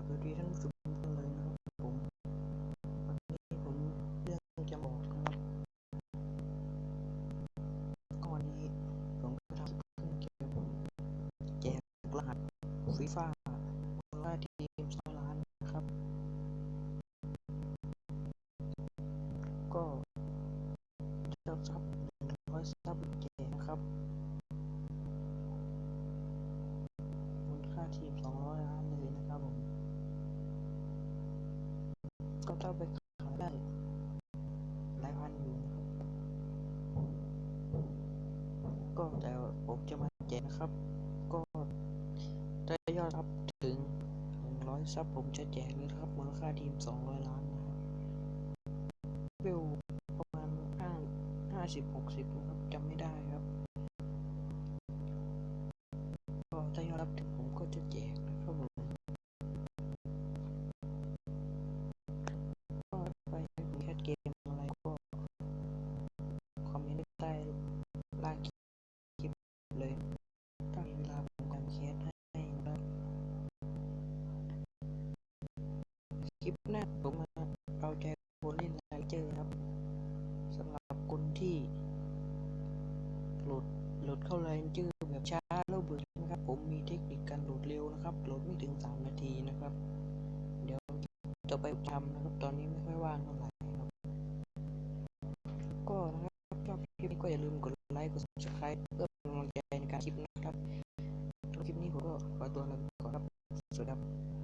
บสวัสดีท่านผู้ชมทุกเลยนะครับผมวันนี้ผมเรื่องจะบอกนะครับก็วันนี้ผมก็ทำคลิปเกี่ยวกับแจกรหัสฟีฟ่ามูลาทีมสองล้านนะครับ ก็เจ้าซับหนึ่งร้อยซับแจกนะครับ ถ้าไปขายได้หลายพันอยู่นะครับ ก็แต่ผมจะมาแจกนะครับ ก็ถ้ายอดรับถึง 100 ซับผมจะแจกเลยครับ มูลค่าทีม 200 ล้านนะครับเวลประมาณ5 50 60 นะครับจำไม่ได้ครับ เกมอะไรก็คอมเมนต์ใต้ล่างคลิปเลยถ้ามีเวลาผมการแคสให้นะครับคลิปหน้าผมมาเอาใจคนเล่นไลเจอครับสำหรับคนที่โหลดโหลดเข้าไลเจอแบบช้าแล้วเบื่อนะครับ ผมมีเทคนิคการโหลดเร็วนะครับโหลดไม่ถึง 3 นาทีนะครับ เดี๋ยวจะไปทำนะครับ ตอนนี้ไม่ค่อยว่างเท่าไหร่ ก็นะครับชอบคลิปนี้ก็อย่าลืมกดไลค์กด subscribe เพื่อเป็นกำลังใจในการคลิปนะครับสำหรับคลิปนี้ผมก็ขอตัวลาไปก่อนครับสวัสดีครับ